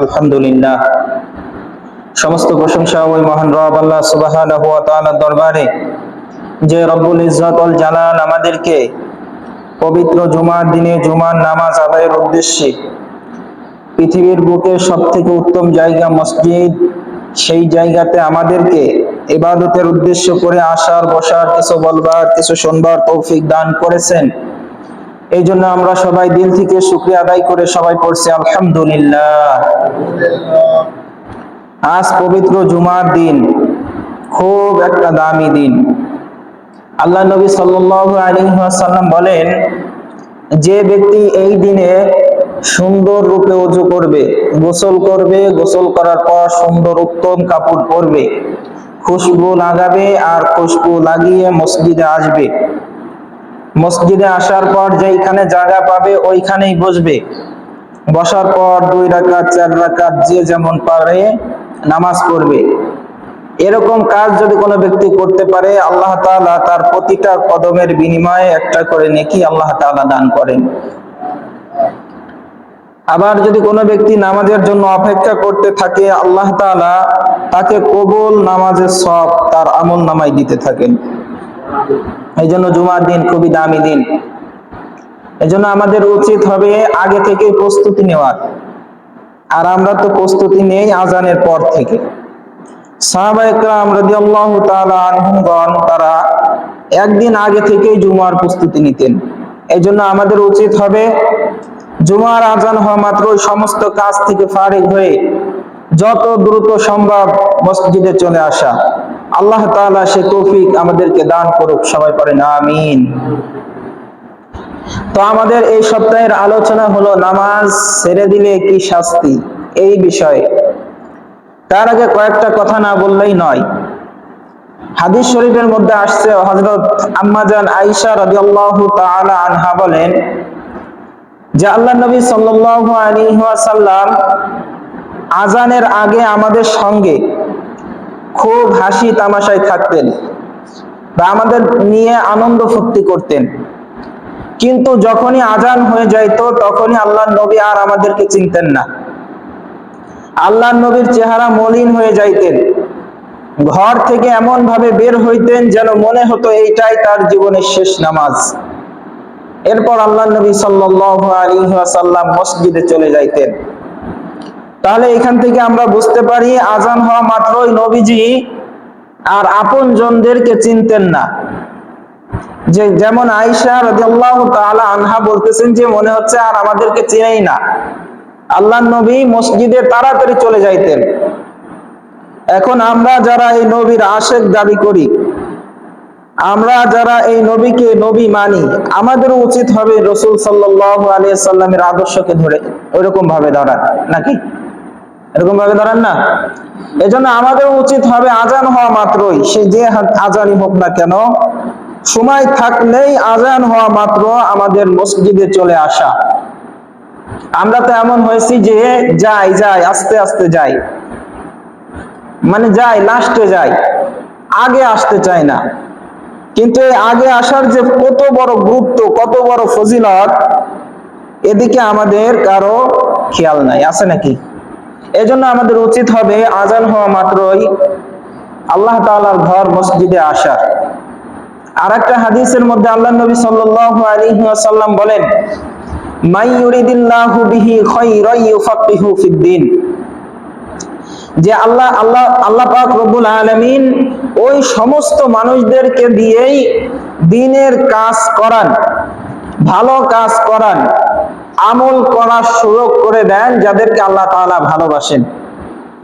আলহামদুলিল্লাহ। সমস্ত প্রশংসা ওই মহান রব আল্লাহ সুবহানাহু দরবারে, যে রব্বুল ইজ্জত ওয়াল জালাল আমাদেরকে পবিত্র জুমার দিনে জুমার নামাজ আদায়ের উদ্দেশ্যে পৃথিবীর বুকে সব থেকে উত্তম জায়গা মসজিদ, সেই জায়গাতে আমাদেরকে ইবাদতের উদ্দেশ্য করে আসার, বসার, কিছু বলবার, কিছু শুনবার তৌফিক দান করেছেন। এই জন্য আমরা সবাই দিল থেকে শুক্রিয়া আদায় করে সবাই পড়ছি, আলহামদুলিল্লাহ। আজ পবিত্র জুমার দিন, খুব একটা দামি দিন। আল্লাহ নবী সাল্লাল্লাহু আলাইহি ওয়াসাল্লাম বলেন, যে ব্যক্তি এই দিনে সুন্দর রূপে অজু করবে, গোসল করবে, গোসল করার পর সুন্দর উত্তম কাপড় পরবে, খুশবু লাগাবে আর খুশবু লাগিয়ে মসজিদে আসবে। মসজিদে আসার পর যেইখানে জায়গা পাবে, ওইখানেই বসবে। বসার পর দুই রাকাত, চার রাকাত, যে যেমন পারে নামাজ পড়বে। এরকম কাজ যদি কোনো ব্যক্তি করতে পারে, আল্লাহ তাআলা তার প্রতিটা কদমের বিনিময়ে একটা করে নেকি আল্লাহ তাআলা দান করেন। আবার যদি কোনো ব্যক্তি নামাজের জন্য অপেক্ষা করতে থাকে, আল্লাহ তাআলা তাকে কবুল নামাজের সব তার আমল নামায় দিতে থাকেন। এই জন্য জুমার দিন খুবই দামি দিন। এই জন্য আমাদের উচিত হবে আগে থেকে প্রস্তুতি নেওয়ার। আর আমরা তো প্রস্তুতি নেই আজানের পর থেকে। তারা একদিন আগে থেকেই জুমার প্রস্তুতি নিতেন। এই জন্য আমাদের উচিত হবে জুমার আজান হওয়া মাত্রই সমস্ত কাজ থেকে ফারিগ হয়ে যত দ্রুত সম্ভব মসজিদে চলে আসা। আল্লাহ তাআলা সে তৌফিক আমাদেরকে দান করুক, সবাই পড়েন, আমিন। তো আমাদের এই সপ্তাহের আলোচনা হলো নামাজ ছেড়ে দিলে কি শাস্তি? এই বিষয়ে। তার আগে কয়েকটা কথা না বললেই নয়। হাদিস শরীফের মধ্যে আসছে, হযরত আম্মাজান আয়েশা রাদিয়াল্লাহু তাআলা আনহা বলেন যে, আল্লাহ নবী সাল্লাল্লাহু আলাইহি ওয়াসাল্লাম আজানের আগে আমাদের সঙ্গে খুব হাসি তামাশায় থাকতেন বা আমাদের নিয়ে আনন্দ ফুর্তি করতেন। কিন্তু যখনই আজান হয়ে যাইতো, তখনই আল্লাহ নবী আর আমাদেরকে চিনতেন না। আল্লাহ নবীর চেহারা মলিন হয়ে যাইতেন। ঘর থেকে এমন ভাবে বের হইতেন যেন মনে হতো এইটাই তার জীবনের শেষ নামাজ। এরপর আল্লাহ নবী সাল্লাল্লাহু আলাইহি ওয়াসাল্লাম মসজিদে চলে যাইতেন। তাহলে এখান থেকে আমরা বুঝতে পারি আজান হওয়া মাত্রই নবীজি আর আপন জনদেরকে চিনতেন না। যে যেমন তাআলা আনহা বলতেছেন যে মনে হচ্ছে আর আমাদেরকে চিনেই না। আল্লাহ নবী মসজিদে তাড়াতাড়ি চলে যাইতেন। এখন আমরা যারা এই নবীর আশেক দাবি করি, আমরা যারা এই নবীকে নবী মানি, আমাদেরও উচিত হবে রসুল সাল্লাল্লাহু আলাইহি সাল্লামের আদর্শকে ধরে ওইরকম ভাবে দাঁড়ান নাকি? এরকম ভাবে দাঁড়ান না? এজন্য আমাদের উচিত হবে আজান হওয়া মাত্রই। সে যে আজানই হোক না কেন, সময় থাকলেই আজান হওয়া মাত্র আমাদের মসজিদে চলে আসা। আমরা তো এমন হয়েছি যে যাই যাই, আস্তে আস্তে যাই। মানে যাই, লাস্টে যাই। আগে আসতে চাই না। কিন্তু এই আগে আসার যে কত বড় গুরুত্ব, কত বড় ফজিলত, এদিকে আমাদের কারও খেয়াল নাই। আছে নাকি? এজন্য আমাদের উচিত হবে আজান হওয়া মাত্রই আল্লাহ তাআলার ঘর মসজিদে আসার। আর একটা হাদিসের মধ্যে আল্লাহ নবী সাল্লাল্লাহু আলাইহি ওয়াসাল্লাম বলেন মাই ইউরিদিল্লাহু বিহি খায়রান ইউফাক্কিহু ফিদ্দিন যে আল্লাহ আল্লাহ আল্লাহ পাক রব্বুল আলামিন ওই সমস্ত মানুষদেরকে দিয়েই দিনের কাজ করান, ভালো কাজ করান। আমল করার সুযোগ করে দেন যাদেরকে আল্লাহ তাআলা ভালোবাসেন।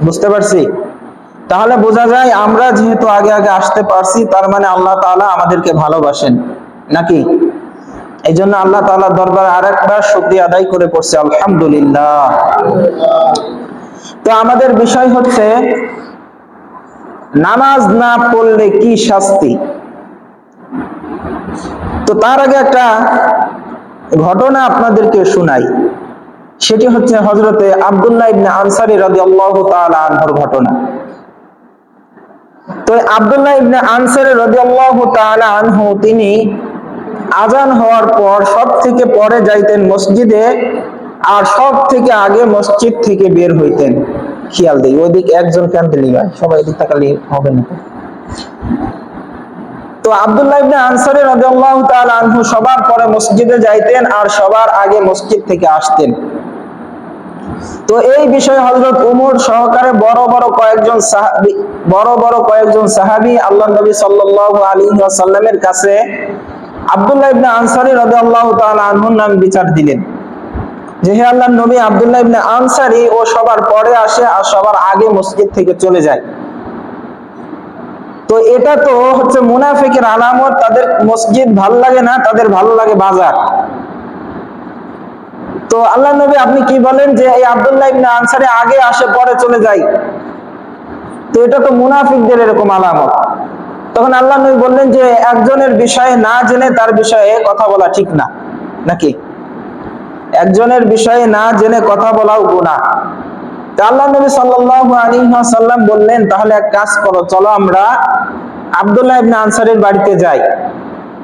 বুঝতে পারছি? তাহলে বোঝা যায় আমরা যেহেতু আগে আগে আসতে পারছি, তার মানে আল্লাহ তাআলা আমাদেরকে ভালোবাসেন। নাকি? এই জন্য আল্লাহ তাআলার দরবারে আরেকবার শুকরিয়া আদায় করে পড়ছে, আলহামদুলিল্লাহ। তো আমাদের বিষয় হচ্ছে, নামাজ না পড়লে কি শাস্তি? তো তার আগে একটা ঘটনা আপনাদেরকে শুনাই। সেটি হচ্ছে হজরতে আবদুল্লাহ ইবনে আনসারী রাদিয়াল্লাহু তাআলা আনহুর ঘটনা। তো আবদুল্লাহ ইবনে আনসারী রাদিয়াল্লাহু তাআলা আনহু, তিনি আজান হওয়ার পর সব থেকে পরে যাইতেন মসজিদে আর সব থেকে আগে মসজিদ থেকে বের হইতেন। খেয়াল দিই ওইদিক একজন দিলি ভাই? সবাই এদিক তাকালে হবে না তো। আব্দুল্লাহ ইবনে আনসারী রাদিয়াল্লাহু তাআলা আনহু সবার পরে মসজিদে যাইতেন আর সবার আগে মসজিদ থেকে আসতেন তো এই বিষয়ে হযরত উমর সহকারে বড় বড় কয়েকজন সাহাবী, বড় বড় কয়েকজন সাহাবী আল্লাহ নবী সাল্লাল্লাহু আলাইহি ওয়াসাল্লামের কাছে আব্দুল্লাহ ইবনে আনসারী রাদিয়াল্লাহু তাআলা আনহুর নাম বিচার দিলেন যে হে আল্লাহর নবী আব্দুল্লাহ ইবনে আনসারী ও সবার পরে আসে আর সবার আগে মসজিদ থেকে চলে যায় তো এটা তো হচ্ছে মুনাফিকের আলামত, তাদের মসজিদ ভালো লাগে না, তাদের ভালো লাগে বাজার। তো আল্লাহ নবী আপনি কি বলেন যে, এই আব্দুল্লাহ ইবনে আনসারে আগে আসে, পরে চলে যায়? তো এটা তো মুনাফিকদের এরকম আলামত। তখন আল্লাহ নবী বললেন যে, একজনের বিষয়ে না জেনে তার বিষয়ে কথা বলা ঠিক না। নাকি? একজনের বিষয়ে না জেনে কথা বলাও তা আল্লাহ নবী সাল্লাল্লাহু আলাইহি ওয়াসাল্লাম বললেন, তাহলে এক কাজ করো, চলো আমরা আব্দুল্লাহ ইবনে আনসারের বাড়িতে যাই।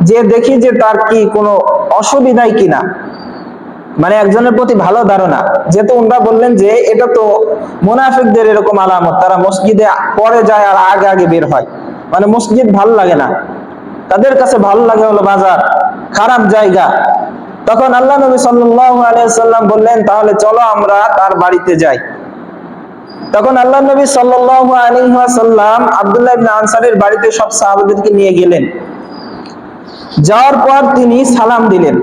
যে দেখি যে তার কি কোনো অসুবিধাই কিনা। মানে একজনের প্রতি ভালো ধারণা। যেহেতু ওনারা বললেন যে, এটা তো মুনাফিকদের এরকম আলামত, তারা মসজিদে পরে যায় আর আগে আগে বের হয়। মানে মসজিদ ভালো লাগে না। তাদের কাছে ভালো লাগে হলো বাজার, খারাপ জায়গা। তখন আল্লাহ নবী সাল্লাল্লাহু আলাইহি সাল্লাম বললেন, তাহলে চলো আমরা তার বাড়িতে যাই। তখন আল্লাহ নবী সাল্লাল্লাহু আলাইহি ওয়াসাল্লাম আব্দুল্লাহ ইবনে আনসারের বাড়িতে সব সাহাবাদেরকে নিয়ে গেলেন। যাওয়ার পর তিনি সালাম দিলেন।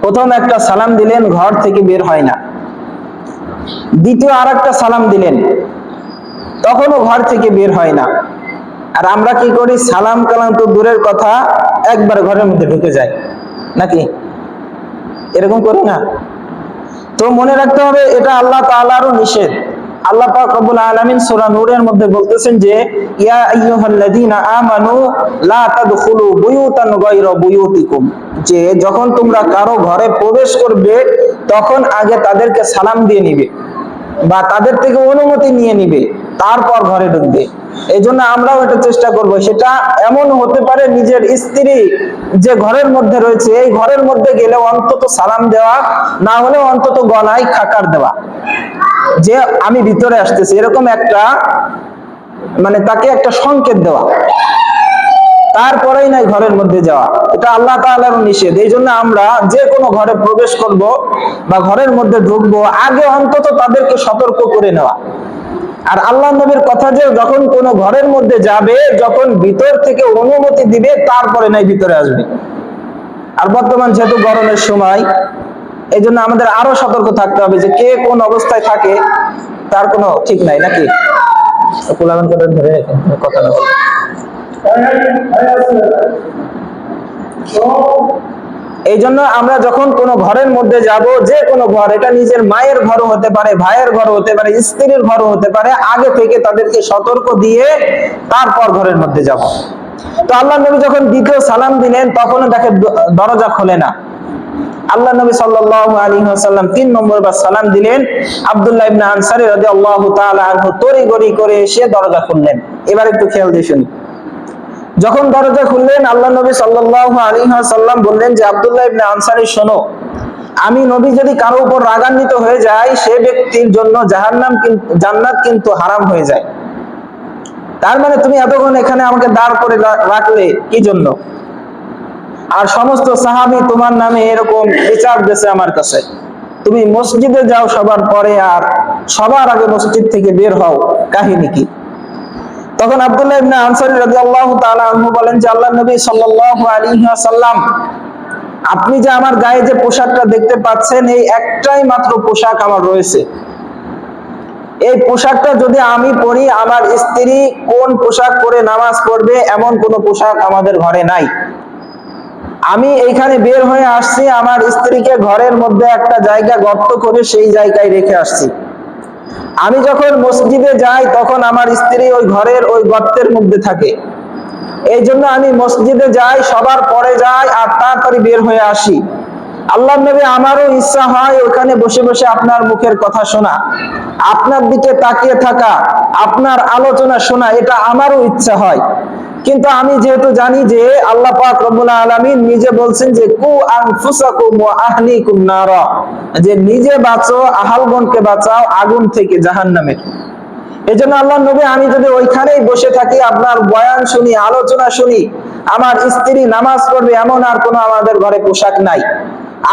প্রথম একটা সালাম দিলেন, ঘর থেকে বের হয় না। দ্বিতীয় আর একটা সালাম দিলেন, তখনও ঘর থেকে বের হয় না। আর আমরা কি করি? সালাম কালাম তো দূরের কথা, একবার ঘরের মধ্যে ঢুকে যায় নাকি? এরকম করি না? তো মনে রাখতে হবে, এটা আল্লাহ তাআলারও নিষেধ। আল্লাহ পাক রব্বুল আলামিন সূরা নূরের মধ্যে বলতেছেন যে, ইয়া আইয়ুহাল্লাযীনা আমানু লা তাদখুলু বুয়ুতান গায়রা বুয়ুতিকুম। যে যখন তোমরা কারও ঘরে প্রবেশ করবে, তখন আগে তাদেরকে সালাম দিয়ে নিবে বা তাদের থেকে অনুমতি নিয়ে নিবে। তারপর ঘরে ঢুকবে। এই জন্য আমরাও এটা চেষ্টা করব। সেটা এমন হতে পারে নিজের স্ত্রী যে ঘরের মধ্যে রয়েছে, এই ঘরের মধ্যে গেলে অন্তত সালাম দেওয়া, না হলে অন্তত গলায় খাকার দেওয়া। যে আমি ভিতরে আসতেছি, এরকম একটা মানে তাকে একটা সংকেত দেওয়া। তারপরেই নাই ঘরের মধ্যে যাওয়া। এটা আল্লাহ তাআলার নিষেধ। এই জন্য আমরা যে কোনো ঘরে প্রবেশ করব বা ঘরের মধ্যে ঢুকবো, আগে অন্তত তাদেরকে সতর্ক করে নেওয়া। আর আল্লাহ নবীর কথা যে যখন কোনো ঘরের মধ্যে যাবে যখন ভিতর থেকে অনুমতি দিবে তারপরে নাই ভিতরে আসবে আর বর্তমান যেহেতু গরমের সময় এই জন্য আমাদের আরও সতর্ক থাকতে হবে যে কে কোন অবস্থায় থাকে তার কোনো ঠিক নাই নাকি কুলাগান করে ধরে রেখে কথা না বলে। এই জন্য আমরা যখন কোনো ঘরের মধ্যে যাব, যে কোনো ঘর, এটা নিজের মায়ের ঘরও হতে পারে, ভাইয়ের ঘরও হতে পারে, স্ত্রীর ঘরও হতে পারে, আগে থেকে তাদেরকে সতর্ক দিয়ে তারপর ঘরের মধ্যে যাব। তো আল্লাহ নবী যখন দ্বিতীয় সালাম দিলেন, তখনও দেখে দরজা খোলে না। আল্লাহ নবী সাল্লাল্লাহু আলাইহি ওয়াসাল্লাম তিন নম্বর বার সালাম দিলেন। আব্দুল্লাহ ইবনে আনসারী রাদিয়াল্লাহু তাআলা আনহু তড়িঘড়ি করে এসে দরজা খুললেন। এবার একটু খেয়াল দিয়ে শুনি। যখন দরজা খুললেন, আল্লাহ নবী সাল্লাল্লাহু আলাইহি ওয়াসাল্লাম বললেন যে, আব্দুল্লাহ ইবনে আনসারী, শোনো, আমি নবী যদি কারও উপর রাগান্বিত হয়ে যাই সে ব্যক্তির জন্য জাহান্নাম জান্নাত কিন্তু হারাম হয়ে যায়। তার মানে তুমি এতক্ষণ এখানে আমাকে দাঁড় করে রাখলে কি জন্য? আর সমস্ত সাহাবী তোমার নামে এরকম বিচার দিয়েছে আমার কাছে। তুমি মসজিদে যাও, সবার পরে আর সবার আগে মসজিদ থেকে বের হও, কাহিনী কি? তখন আব্দুল্লাহ ইবনে আনসারী রাদিয়াল্লাহু তাআলা আনহু বলেন যে আল্লাহ নবী সাল্লাল্লাহু আলাইহি ওয়াসাল্লাম, আপনি যে আমার গায়ে যে পোশাকটা দেখতে পাচ্ছেন, এই একটাই মাত্র পোশাক আমার রয়েছে। এই পোশাকটা যদি আমি পরি, আমার স্ত্রী কোন পোশাক পরে নামাজ পড়বে, এমন কোন পোশাক আমাদের ঘরে নাই। আমি এইখানে বের হয়ে আসছি, আমার স্ত্রীকে ঘরের মধ্যে একটা জায়গা গর্ত করে সেই জায়গায় রেখে আসছি। আমি যখন মসজিদে যাই, তখন আমার স্ত্রী ওই ঘরের ওই গর্তের মধ্যে থাকে। এই জন্য আমি মসজিদে যাই, সবার পরে যাই আর তাড়াতাড়ি বের হয়ে আসি। আল্লাহ নবী আমারও ইচ্ছা হয় ওখানে বসে বসে আপনার মুখের কথা শোনা। আপনার দিকে তাকিয়ে থাকা, আপনার আলোচনা শোনা, এটা আমারও ইচ্ছা হয়। কিন্তু আমি যেহেতু জানি যে আল্লাহ পাক রব্বুল আলামিন নিজে বলছেন যে, কু আনফুসাকুম ওয়া আহলিকুম নারা যে নিজে বাঁচো, আহালগণকে বাঁচাও, আগুন থেকে জাহান্নামের এই জন্য আল্লাহ নবী, আমি যদি ওইখানেই বসে থাকি, আপনার বয়ান শুনি, আলোচনা শুনি, আমার স্ত্রী নামাজ পড়বে এমন আর কোনো আমাদের ঘরে পোশাক নাই।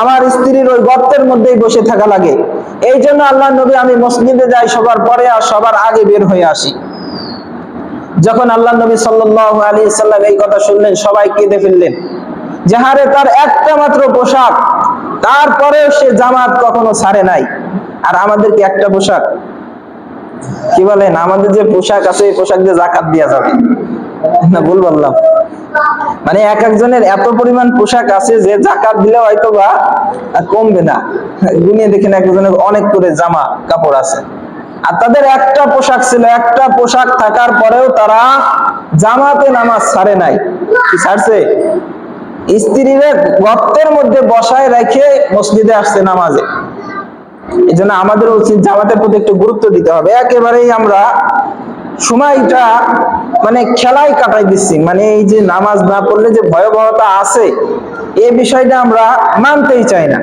আমার স্ত্রীর ওই গর্তের মধ্যেই বসে থাকা লাগে। এই জন্য আল্লাহ নবী, আমি মসজিদে যাই, সবার পরে আর সবার আগে বের হয়ে আসি। যখন আল্লাহ নবী সাল্লাল্লাহু আলাইহি সাল্লাম এই কথা শুনলেন, সবাই কেঁদে ফেললেন। যাহারে তার একটা মাত্র পোশাক, তারপরেও সে জামাত কখনো ছাড়ে নাই। আর আমাদের কি একটা পোশাক? কি বলেন, আমাদের যে পোশাক আছে, এই পোশাক দিয়ে জাকাত দেওয়া যাবে। না, ভুল বললাম। মানে এক একজনের এত পরিমাণ পোশাক আছে যে জাকাত দিলে হয়তো বা কমবে না। গুনিয়ে দেখেন একজনের অনেক করে জামা কাপড় আছে। আর তাদের একটা পোশাক ছিল, একটা পোশাক থাকার পরেও তারা জামাতে নামাজ ছাড়ে নাই। ছাড়ছে? স্ত্রীরা গর্তের মধ্যে বসায় রেখে মসজিদে আসছে নামাজে। এই জন্য আমাদের উচিত জামাতের প্রতি একটু গুরুত্ব দিতে হবে। একেবারেই আমরা সময়টা মানে খেলায় কাটাই দিচ্ছি। মানে এই যে নামাজ না পড়লে যে ভয়াবহতা আছে এই বিষয়টা আমরা মানতেই চাই না।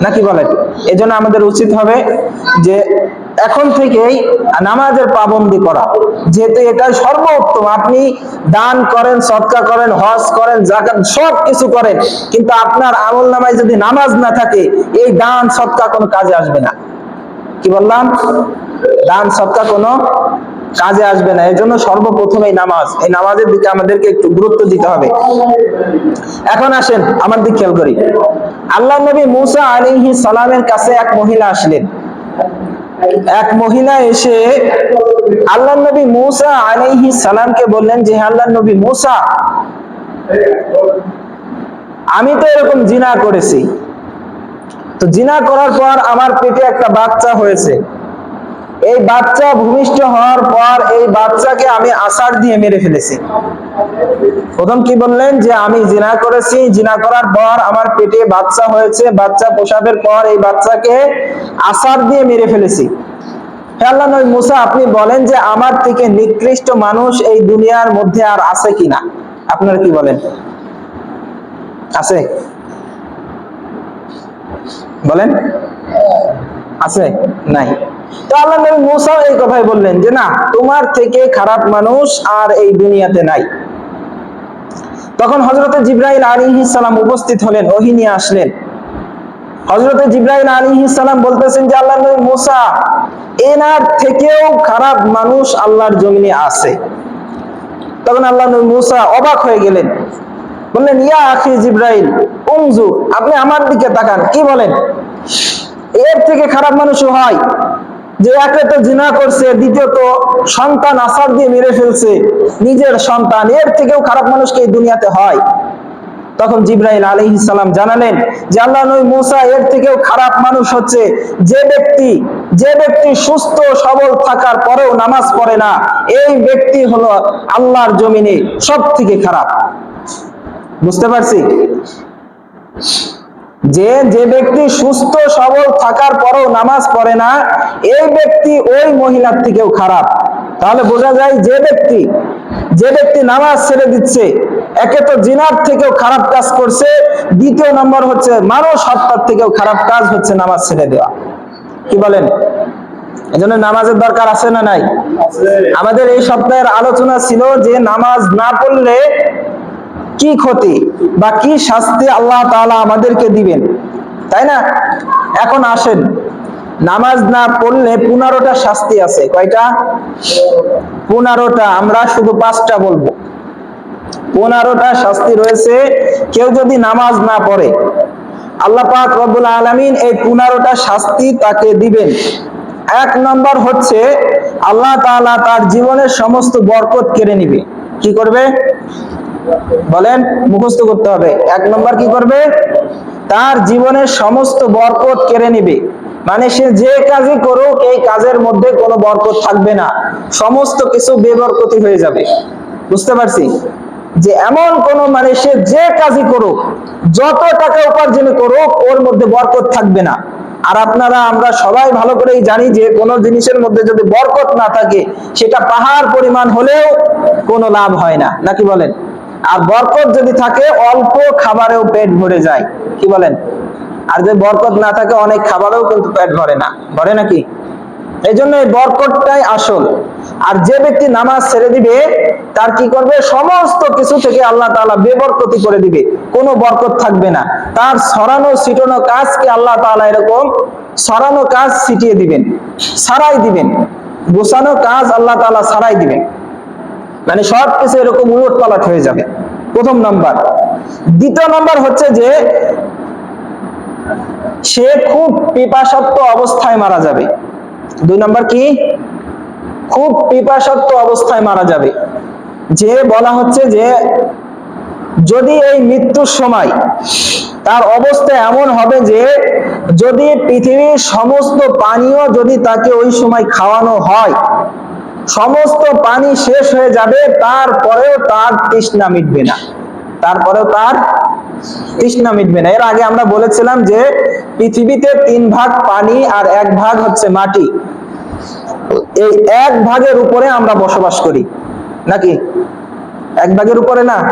নাকি বলেন? এই জন্য আমাদের উচিত হবে যে এখন থেকেই নামাজের পাবন্দি করা। যেহেতু এটা সর্বোত্তম, আপনি দান করেন, সৎকা করেন, হজ করেন জাকাত সব কিছু করেন, কিন্তু আপনার আমল নামায় যদি নামাজ না থাকে, এই দান, সৎকা কোনো কাজে আসবে না। কি বললাম? দান, সৎকা কোনো কাজে আসবে না। এই জন্য সর্বপ্রথম এই নামাজ। এই নামাজের দিকে আমাদেরকে একটু গুরুত্ব দিতে হবে। এখন আসেন, আমার দিক খেয়াল করি। আল্লাহ নবী মুসা আলিহি সালামের কাছে এক মহিলা আসলেন। এক মহিলা এসে আল্লাহ নবী মুসা আলাইহি সালামকে বললেন যে আল্লাহ নবী মুসা, আমি তো এরকম জিনা করেছি। তো জিনা করার পর আমার পেটে একটা বাচ্চা হয়েছে। এই বাচ্চা ভূমিষ্ঠ হওয়ার পর এই বাচ্চাকে আমি আষাঢ় দিয়ে মেরে ফেলেছি। প্রথম কি বললেন? যে আমি জিনা করেছি। জিনা করার পর আমার পেটে বাচ্চা হয়েছে। বাচ্চা প্রসাবের পর এই বাচ্চাকে আষাঢ় দিয়ে মেরে ফেলেছি। আল্লাহ মুসা, আপনি বলেন যে আমার থেকে নিকৃষ্ট মানুষ এই দুনিয়ার মধ্যে আর আছে কিনা? আপনারা কি বলেন? আছে? বলেন? আছে? নাই। তো আল্লাহ নবী মুসাও এই কথাই বললেন যে, না, তোমার থেকে খারাপ মানুষ আর এই দুনিয়াতে নাই। তখন হজরতে জিব্রাইল আলী সালাম উপস্থিত হলেন, ওহি নিয়ে আসলেন। হজরতে জিব্রাইল আলী সালাম বলতেছেন যে, আল্লাহ নবী মুসা, এনার থেকেও খারাপ মানুষ আল্লাহর জমিনে আছে। তখন আল্লাহ নবী মুসা অবাক হয়ে গেলেন। বললেন, ইয়া আখি জিব্রাইল উমজু আপনি আমার দিকে তাকান, কি বলেন? এর থেকে খারাপ মানুষও হয়। যে একে তো জিনা করছে, দ্বিতীয়ত সন্তান আসার দিয়ে মেরে ফেলছে, নিজের সন্তান। এর থেকেও খারাপ মানুষকে এই দুনিয়াতে হয়? তখন জিব্রাইল আলী সালাম জানালেন যে আল্লাহ নবী মুসা এর থেকেও খারাপ মানুষ হচ্ছে। যে ব্যক্তি যে ব্যক্তি সুস্থ, সবল থাকার পরেও নামাজ পড়ে না, এই ব্যক্তি হলো আল্লাহর জমিনে সব থেকে খারাপ। বুঝতে পারছি? যে যে ব্যক্তি সুস্থ, সবল থাকার পরেও নামাজ পড়ে না, এই ব্যক্তি ওই মহিলার থেকেও খারাপ। তাহলে বোঝা যায় যে ব্যক্তি যে ব্যক্তি নামাজ ছেড়ে দিচ্ছে, একে তো জিনার থেকেও খারাপ কাজ করছে, দ্বিতীয় নম্বর হচ্ছে মানুষ হত্যার থেকেও খারাপ কাজ হচ্ছে নামাজ ছেড়ে দেওয়া। কি বলেন? এজন্য নামাজের দরকার আছে না নাই? আমাদের এই সপ্তাহের আলোচনা ছিল যে, নামাজ না পড়লে কি ক্ষতি বা কি শাস্তি আল্লাহ তাআলা আমাদেরকে দিবেন? তাই না? এখন আসেন। নামাজ না পড়লে পনেরোটা শাস্তি আছে। কয়টা? পনেরোটা। আমরা শুধু পাঁচটা বলব। পনেরোটা শাস্তি রয়েছে। কেউ যদি নামাজ না পড়ে, আল্লাহ পাক রব্বুল আলামিন এই পনেরোটা শাস্তি তাকে দিবেন। এক নম্বর হচ্ছে, আল্লাহ তাআলা তার জীবনের সমস্ত বরকত কেড়ে নিবে। কি করবে? বলেন, মুখস্থ করতে হবে। এক নম্বর কি করবে? তার জীবনের সমস্ত বরকত কেড়ে নিবে। মানে সে যে কাজই করুক, এই কাজের মধ্যে কোনো বরকত থাকবে না। সমস্ত কিছু বেবরকতি হয়ে যাবে। বুঝতে পারছি? যে এমন কোন মানে সে যে কাজই করুক, যত টাকা উপার্জন করুক, ওর মধ্যে বরকত থাকবে না। আর আপনারা, আমরা সবাই ভালো করেই জানি যে কোনো জিনিসের মধ্যে যদি বরকত না থাকে, সেটা পাহাড় পরিমাণ হলেও কোনো লাভ হয় না। নাকি বলেন? আর বরকত যদি থাকে, অল্প খাবারেও পেট ভরে যায়। কি বলেন? আর যদি বরকত না থাকে, অনেক খাবারেও কিন্তু পেট ভরে না। ভরে নাকি? এই জন্য এই বরকতটাই আসল। আর যে ব্যক্তি নামাজ ছেড়ে দিবে, তার কি করবে? সমস্ত কিছু থেকে আল্লাহ তাআলা বেবরকতি করে দিবে। কোনো বরকত থাকবে না। তার সরানো ছিটানো কাজকে আল্লাহ তাআলা এরকম সরানো কাজ ছিটিয়ে দিবেন, সারাই দিবেন। গোছানো কাজ আল্লাহ তাআলা সারাই দিবেন। মানে সব কিছু এরকম উলট পালট হয়ে যাবে। প্রথম নাম্বার। দ্বিতীয় নাম্বার হচ্ছে যে, সে খুব পিপাসত্ব অবস্থায় মারা যাবে। দুই নাম্বার কি? খুব পিপাসত্ব অবস্থায় মারা যাবে। যে বলা হচ্ছে যে, যদি এই মৃত্যুর সময় তার অবস্থা এমন হবে যে, যদি পৃথিবীর সমস্ত পানীয় যদি তাকে ওই সময় খাওয়ানো হয় সমস্ত পানি শেষ হয়ে যাবে, তারপরেও তার তৃষ্ণা মিটবে না। তারপরেও তার তৃষ্ণা মিটবে না। এর আগে আমরা বলেছিলাম যে পৃথিবীতে তিন ভাগ পানি আর এক ভাগ হচ্ছে মাটি। এই এক ভাগের উপরে আমরা বসবাস করি। নাকি? এক ভাগের উপরে না।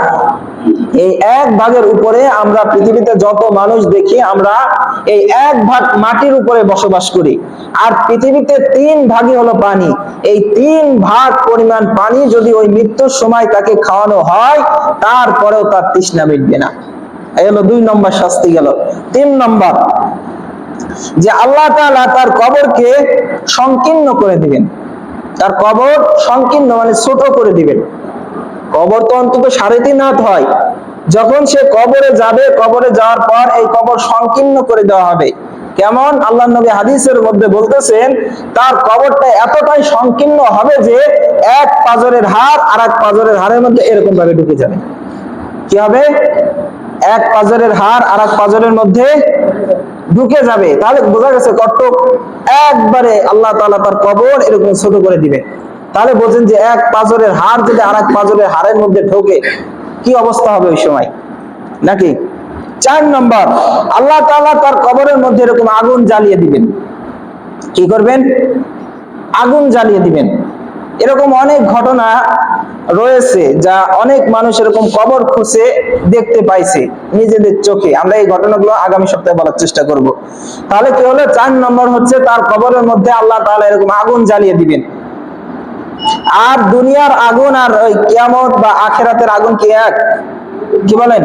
এই এক ভাগের উপরে আমরা পৃথিবীতে যত মানুষ দেখি, আমরা এই এক ভাগ মাটির উপরে বসবাস করি। আর পৃথিবীতে তিন ভাগই হলো পানি। এই তিন ভাগ পরিমাণ পানি যদি ওই মৃত্যুর সময় তাকে খাওয়ানো হয়, তারপরেও তার তৃষ্ণা মিটবে না। এই হলো দুই নম্বর শাস্তি গেল। তিন নম্বর, যে আল্লাহ তাআলা তার কবরকে সংকীর্ণ করে দিবেন। তার কবর সংকীর্ণ মানে ছোট করে দিবেন। কবর তো অন্তত সাড়ে তিন হাত হয়। যখন সে কবরে যাবে, কবরে যাওয়ার পর এই কবর সংকীর্ণ করে দেওয়া হবে। কেমন? আল্লাহ নবী হাদিসের মধ্যে বলতেছেন, তার কবরটা এতটাই সংকীর্ণ হবে যে এক পাজরের হার আর এক পাজরের হারের মধ্যে এরকম ভাবে ঢুকে যাবে। কি হবে? এক পাজরের হার আর এক পাজরের মধ্যে ঢুকে যাবে। তাহলে বোঝা গেছে কটক একবারে আল্লাহ তাআলা তার কবর এরকম ছোট করে দিবে। তাহলে বলছেন যে এক পাজরের হার যদি আর এক পাজরের হারের মধ্যে ঢোকে, কি অবস্থা হবে ওই সময়? নাকি? চার নম্বর, আল্লাহ তাআলা তার কবরের মধ্যে এরকম আগুন জ্বালিয়ে দিবেন। কি করবেন? আগুন জ্বালিয়ে দিবেন। এরকম অনেক ঘটনা রয়েছে যা অনেক মানুষ এরকম কবর খুঁজে দেখতে পাইছে নিজেদের চোখে। আমরা এই ঘটনাগুলো আগামী সপ্তাহে বলার চেষ্টা করব। তাহলে কি হলো? চার নম্বর হচ্ছে তার কবরের মধ্যে আল্লাহ তাআলা এরকম আগুন জ্বালিয়ে দিবেন। আর দুনিয়ার আগুন আর ওই কিয়ামত বা আখেরাতের আগুন কি এক? কি বলেন?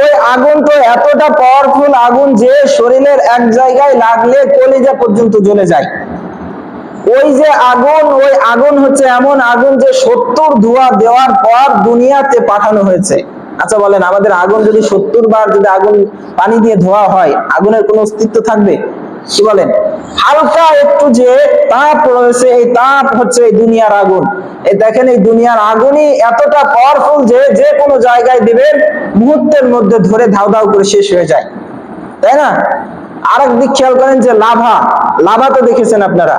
ওই আগুন তো এতটা পাওয়ারফুল আগুন যে শরীরের এক জায়গায় লাগলে কলিজা পর্যন্ত জ্বলে যায়। ওই যে আগুন, ওই আগুন হচ্ছে এমন আগুন যে সত্তর ধোয়া দেওয়ার পর দুনিয়াতে পাঠানো হয়েছে। আচ্ছা বলেন, আমাদের আগুন যদি সত্তর বার যদি আগুন পানি দিয়ে ধোয়া হয়, আগুনের কোনো অস্তিত্ব থাকবে? কি বলেন? হালকা একটু যে তাপ রয়েছে, এই তাপ হচ্ছে এই দুনিয়ার আগুন। এই দেখেন, এই দুনিয়ার আগুনই এতটা পাওয়ারফুল যে যে কোনো জায়গায় দিবেন, মুহূর্তের মধ্যে ধরে ধাউ ধাউ করে শেষ হয়ে যায়। তাই না? আরেক দিক খেয়াল করেন যে লাভা লাভা তো দেখেছেন আপনারা।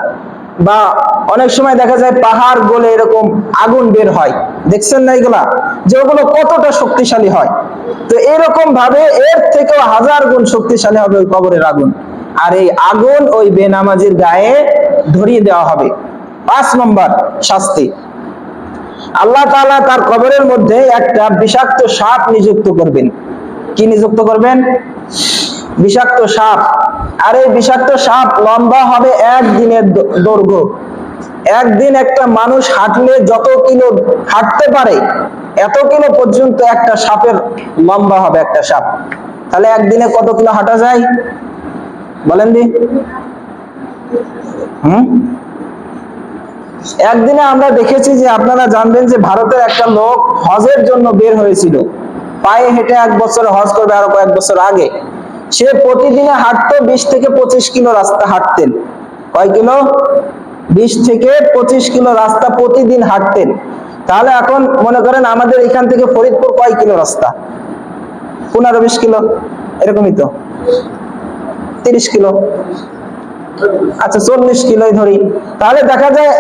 বা অনেক সময় দেখা যায় পাহাড় গলে এরকম আগুন বের হয়। দেখছেন না এগুলা? যে ওগুলো কতটা শক্তিশালী হয়। তো এরকম ভাবে এর থেকেও হাজার গুণ শক্তিশালী হবে ওই কবরের আগুন। আর এই আগুন ওই বেনামাজির গায়ে ধরিয়ে দেওয়া হবে। পাঁচ নম্বর শাস্তি। আল্লাহ তালা তার কবরের মধ্যে একটা বিষাক্ত সাপ নিযুক্ত করবেন। কি নিযুক্ত করবেন? বিষাক্ত সাপ। আর এই বিষাক্ত সাপ লম্বা হবে এক দিনের দৈর্ঘ্য। একদিন একটা মানুষ হাঁটলে যত কিলো হাঁটতে পারে, এত কিলো পর্যন্ত একটা সাপের লম্বা হবে একটা সাপ। তাহলে একদিনে কত কিলো হাঁটা যায়? বলেন দি। হুম? একদিনে আমরা দেখেছি যে আপনারা জানবেন যে ভারতের একটা লোক হজের জন্য বের হয়েছিল। পায়ে হেঁটে এক বছর হজ করবে আরও কয়েক বছর আগে। সে প্রতিদিনে হাঁটতো বিশ থেকে পঁচিশ কিলো রাস্তা হাঁটতেন। কয় কিলো? বিশ থেকে পঁচিশ কিলো রাস্তা প্রতিদিন হাঁটতেন। তাহলে এখন মনে করেন আমাদের এখান থেকে ফরিদপুর কয় কিলো রাস্তা? পনেরো বিশ কিলো। এরকমই তো। তিরিশ কিলো। আচ্ছা চল্লিশ কিলোই ধরি। তাহলে দেখা যায়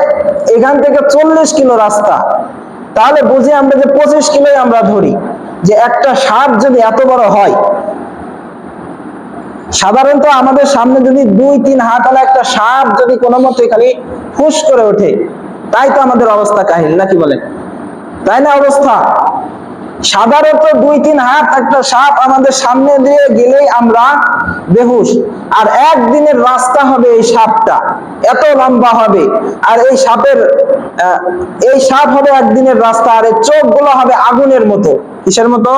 এখান থেকে চল্লিশ কিলো রাস্তা। তাহলে বুঝি আমরা যে পঁচিশ কিলোই আমরা ধরি। যে একটা সাপ যদি এত বড় হয়, সাধারণত আমাদের সামনে যদি দুই, তিন হাতালা একটা সাপ যদি কোনো মতে খালি ফুস করে ওঠে, তাই তো আমাদের অবস্থা কাহিল, নাকি বলেন? তাই না অবস্থা? সাধারণত দুই তিন হাত একটা সাপ আমাদের সামনে দিয়ে গেলেই আমরা বেহুশ। আর একদিনের রাস্তা হবে এই সাপটা। এত লম্বা হবে। আর এই সাপের এই সাপ হবে একদিনের রাস্তা, আর এই চোখগুলো হবে আগুনের মতো। কিসের মতো?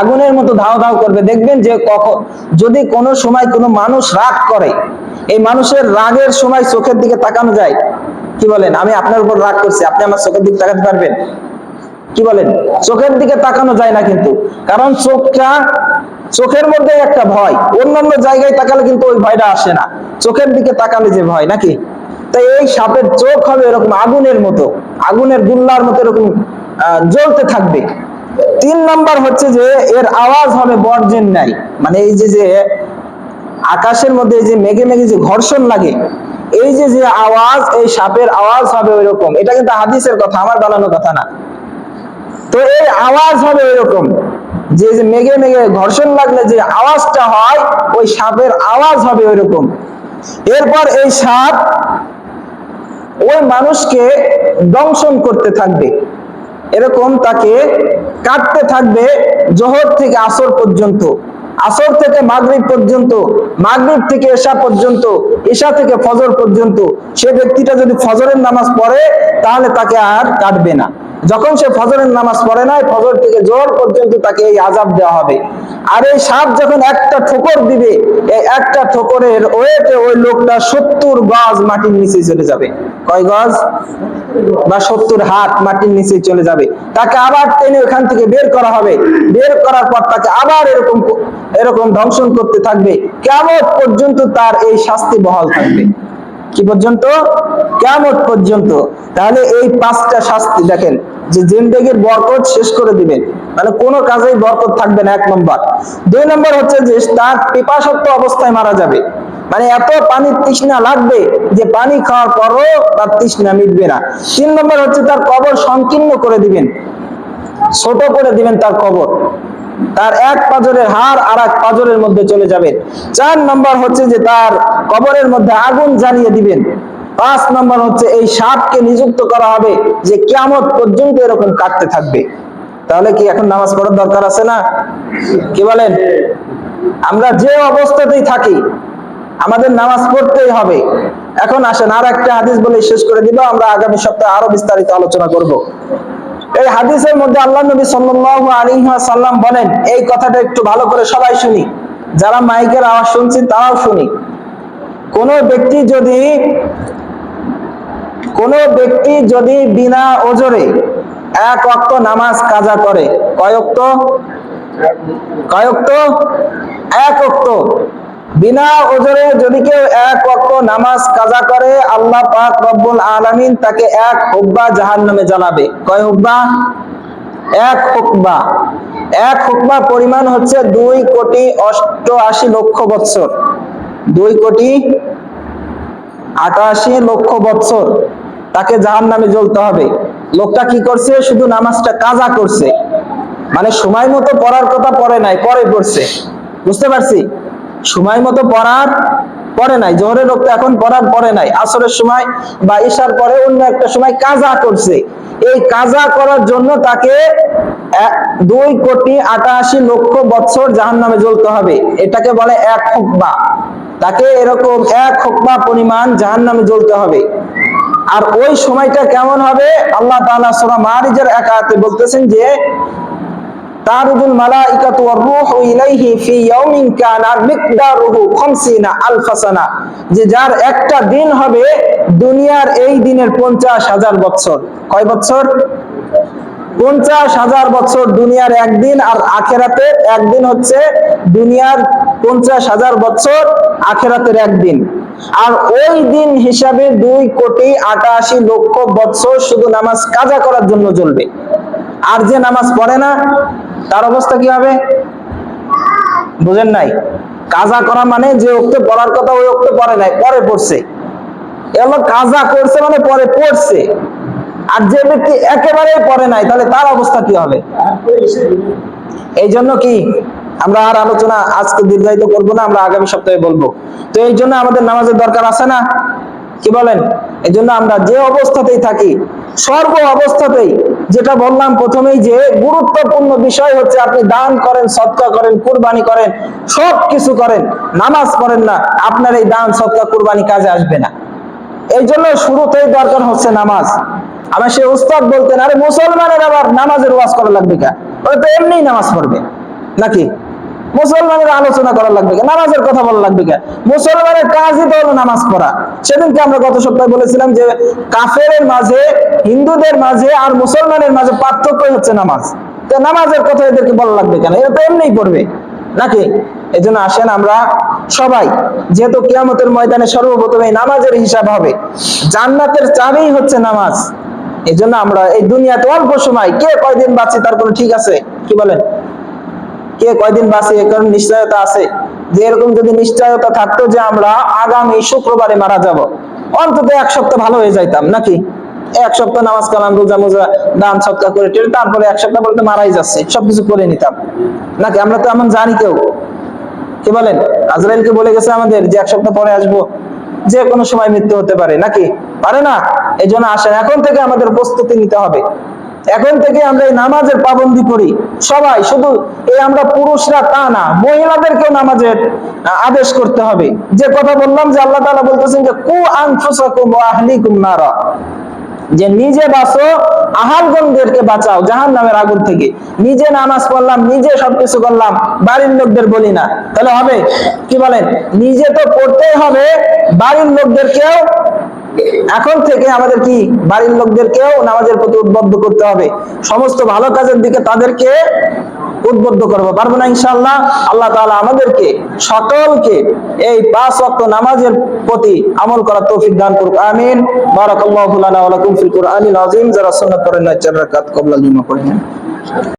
আগুনের মতো ধাও ধাও করবে। দেখবেন যে কখন যদি কোনো সময় কোনো মানুষ রাগ করে, এই মানুষের রাগের সময় চোখের দিকে তাকানো যায়। কি বলেন? আমি আপনার উপর রাগ করছি। আপনি আমার চোখের দিকে তাকাতে পারবেন? কি বলেন? চোখের দিকে তাকানো যায় না কিন্তু। কারণ চোখটা, চোখের মধ্যে একটা ভয়। অন্যান্য জায়গায় তাকালে কিন্তু ওই ভয়টা আসে না। চোখের দিকে তাকালে যে ভয়, নাকি? তাই এই সাপের চোখ হবে এরকম আগুনের মতো। আগুনের গুল্লার মতো এরকম জ্বলতে থাকবে। তিন নাম্বার হচ্ছে যে এর আওয়াজ হবে বর্জ্যের ন্যায়। মানে এই যে যে আকাশের মধ্যে এই যে মেঘে মেঘে যে ঘর্ষণ লাগে, এই যে যে আওয়াজ, এই সাপের আওয়াজ হবে ওই রকম এটা কিন্তু হাদিসের কথা, আমার বানানো কথা না। তো এই আওয়াজ হবে এরকম যে মেঘে মেঘে ঘর্ষণ লাগলে যে আওয়াজটা হয়, ওই সাপের আওয়াজ হবে ওইরকম। এরপর এই সাপ ওই মানুষকে দংশন করতে থাকবে। এরকম তাকে কাটতে থাকবে জোহর থেকে আসর পর্যন্ত, আসর থেকে মাগরিব পর্যন্ত, মাগরিব থেকে এশা পর্যন্ত, এশা থেকে ফজর পর্যন্ত। সে ব্যক্তিটা যদি ফজরের নামাজ পড়ে, তাহলে তাকে আর কাটবে না। যখন সে ফজরের নামাজ পড়ে নাই, ফজর থেকে জোর পর্যন্ত তাকে এই আজাব দেওয়া হবে। আর এই সাপ যখন একটা ঠোকর দিবে, এই একটা ঠোকরের ওয়েতে ওই লোকটা সত্তর গজ মাটির নিচে চলে যাবে। কয় গজ? বা সত্তর হাত মাটির নিচে চলে যাবে। তাকে আবার টেনে ওখান থেকে বের করা হবে। বের করার পর তাকে আবার এরকম এরকম ধ্বংসন করতে থাকবে। কেমন পর্যন্ত তার এই শাস্তি বহাল থাকবে? কি পর্যন্ত? কেমন পর্যন্ত। তাহলে এই পাঁচটা শাস্তি দেখেন, যে জিন্দেগির বরকত শেষ করে দিবেন মানে কোনো কাজেই বরকত থাকবে না, এক নম্বর। দুই নম্বর হচ্ছে যে তার পিপাসক্ত অবস্থায় মারা যাবে। মানে এত পানির তৃষ্ণা লাগবে যে পানি খাওয়ার পরও তার তৃষ্ণা মিটবে না। তিন নম্বর হচ্ছে তার কবর সংকীর্ণ করে দিবেন। ছোট করে দিবেন তার কবর। তার এক পাজরের হাড় আর এক পাজরের মধ্যে চলে যাবে চার নম্বর হচ্ছে যে তার কবরের মধ্যে আগুন জ্বালিয়ে দিবেন। পাঁচ নম্বর হচ্ছে এই সাপকে নিযুক্ত করা হবে যে কিয়ামত পর্যন্ত এরকম কাটতে থাকবে। তাহলে কি এখন নামাজ পড়ার দরকার আছে না? কি বলেন? আমরা যে অবস্থাতেই থাকি, আমাদের নামাজ পড়তেই হবে। এখন আসেন আর একটা হাদিস বলে শেষ করে দিব, আমরা আগামী সপ্তাহে আরও বিস্তারিত আলোচনা করব। এই হাদিসের মধ্যে আল্লাহ নবী সাল্লাল্লাহু আলাইহি ওয়াসাল্লাম বলেন, এই কথাটা একটু ভালো করে সবাই শুনি। যারা মাইকের আওয়াজ শুনছেন তারাও শুনি। কোন ব্যক্তি যদি, কোন ব্যক্তি যদি বিনা ওজরে এক অক্ত নামাজ কাজা করে, কয় অক্ত কয় অক্ত এক অক্ত বিনা ওজরে যদি কেউ এক অক্ত নামাজ কাজা করে, আল্লাহ পাক রব্বুল আলামিন তাকে এক হুব্বা জাহান্নামে জ্বালাবে। কয় হুব্বা এক হুকবা। এক হুকবা পরিমাণ হচ্ছে দুই কোটি অষ্টআশি লক্ষ বৎসর। দুই কোটি আটাশি লক্ষ বৎসর তাকে জাহান নামে জ্বলতে হবে। লোকটা কি করছে? শুধু নামাজটা কাজা করছে। মানে সময় মতো পড়ার কথা পড়ে নাই, পরে পড়ছে। বুঝতে পারছি? সময় মতো পড়ার পরে নাই, জোহরের রক্ত এখন পড়ার পরে নাই, আসরের সময় বা ঈশার পরে অন্য একটা সময় কাজা করছে। এই কাজা করার জন্য তাকে দুই কোটি আটাশি লক্ষ বৎসর জাহান নামে জ্বলতে হবে। এটাকে বলে এক হুকবা তাকে এরকম এক হুকবা পরিমাণ জাহান নামে জ্বলতে হবে। আর ওই সময়টা কেমন হবে? আল্লাহ তাআলা সূরা মারিজের এক আয়াতে বলতেছেন যে তারুদুল মালাইকাতু ওয়ার রূহু ইলাইহি ফি ইয়াউমিন কানা মিকদারুহু 50 আলফ সানা। যে যার একটা দিন হবে দুনিয়ার এই দিনের 50 হাজার বছর। কয় বছর? পঞ্চাশ হাজার বছর দুনিয়ার একদিন আর আখেরাতের একদিন হচ্ছে দুনিয়ার পঞ্চাশ হাজার বছর আখেরাতের একদিন। আর ওই দিন হিসাবে দুই কোটি আটাশি লক্ষ বছর শুধু নামাজ কাজা করার জন্য চলবে। আর যে নামাজ পড়ে না তার অবস্থা কি হবে? বুঝেন নাই। কাজা করা মানে যে ওক্তে পড়ার কথা ওই ওক্তে পড়ে নাই, পরে পড়ছে। এলো কাজা করছে মানে পরে পড়ছে। আর যে ব্যক্তি একেবারেই পড়ে নাই, তাহলে তার অবস্থা কি হবে? এই জন্য কি আমরা আর আলোচনা আজকে দীর্ঘায়িত করব না, আমরা আগামী সপ্তাহে বলব। তো এই জন্য আমাদের নামাজের দরকার আছে না? কি বলেন? এই জন্য আমরা যে অবস্থাতেই থাকি, সর্ব অবস্থাতেই যেটা বললাম প্রথমেই যে গুরুত্বপূর্ণ বিষয় হচ্ছে আপনি দান করেন সৎকা করেন, কুরবানি করেন সব কিছু করেন, নামাজ পড়েন না, আপনার এই দান সৎকা কুরবানি কাজে আসবে না। এই জন্য শুরুতেই দরকার হচ্ছে নামাজ। আমার সে উস্তাদ বলতেন, আরে মুসলমানের আবার নামাজের ওয়াজ করা লাগবে কা? ওরা তো এমনি নামাজ পড়বে। নাকি? মুসলমানের আলোচনা করা লাগবে কা? নামাজের কথা বলা লাগবে কা? মুসলমানের কাজই তো হলো নামাজ পড়া। সেদিনকে আমরা গত সপ্তাহে বলেছিলাম যে কাফেরের মাঝে, হিন্দুদের মাঝে আর মুসলমানের মাঝে পার্থক্য হচ্ছে নামাজ। তো নামাজের কথা এদেরকে বলা লাগবে কেন? এরা তো এমনিই পড়বে। নাকি? এই জন্য আসেন আমরা সবাই, যেহেতু কিয়ামতের ময়দানে সর্বপ্রথম এই নামাজের হিসাব হবে। জান্নাতের চাবিই হচ্ছে নামাজ। এই জন্য আমরা এই দুনিয়াতে অল্প সময়, কে কয়দিন বাঁচি তার কোনো ঠিক আছে? কি বলেন? কে কয়দিন বাঁচি এর কারণ নিশ্চয়তা আছে। যে এরকম যদি নিশ্চয়তা থাকতো যে আমরা আগামী শুক্রবারে মারা যাব, অন্তত এক সপ্তাহ ভালো হয়ে যাইতাম, নাকি? এক সপ্তাহ নামাজ কালাম, রোজা মোজা, দান, সৎকার করে টেরে তারপরে এক সপ্তাহ বলতে মারাই যাচ্ছে, সবকিছু করে নিতাম। নাকি আমরা তো এমন জানি কেউ? কি বলেন? আজরাইলকে বলে গেছে আমাদের যে এক সপ্তাহ পরে আসব, যে কোনো সময় মৃত্যু হতে পারে, নাকি? পারে না? এই জন্য আসেন, এখন থেকে আমাদের প্রস্তুতি নিতে হবে। এখন থেকে আমরা এই নামাজের পাবন্দি করি। সবাই, শুধু এই আমরা পুরুষরা তা না, মহিলাদেরকেও নামাজের আদেশ করতে হবে। যে কথা বললাম যে আল্লাহ তাআলা বলতেছেন যে, কু আনফুসাকুম আহলিকুম যে নিজে বাঁচো, আহালগণদেরকে বাঁচাও জাহান নামের আগুন থেকে। নিজে নামাজ পড়লাম, নিজে সবকিছু করলাম, বাড়ির লোকদের বলি না। তাহলে হবে? কি বলেন? নিজে তো পড়তেই হবে, বাড়ির লোকদেরকেও এখন থেকে আমাদের কি বাড়ির লোকদেরকেও নামাজের প্রতি উদ্বুদ্ধ করতে হবে? সমস্ত ভালো কাজের দিকে তাদেরকে উদ্বুদ্ধ করব। পারব না ইনশাআল্লাহ? আল্লাহ তালা আমাদেরকে, সকলকে এই পাঁচ ওয়াক্ত নামাজের প্রতি আমল করার তৌফিক দান করুক। আমিন। বারাকাল্লাহু লানা ওয়া লাকুম ফিল যারা সুন্নাত পড়েন না, চার রাকাত কবলা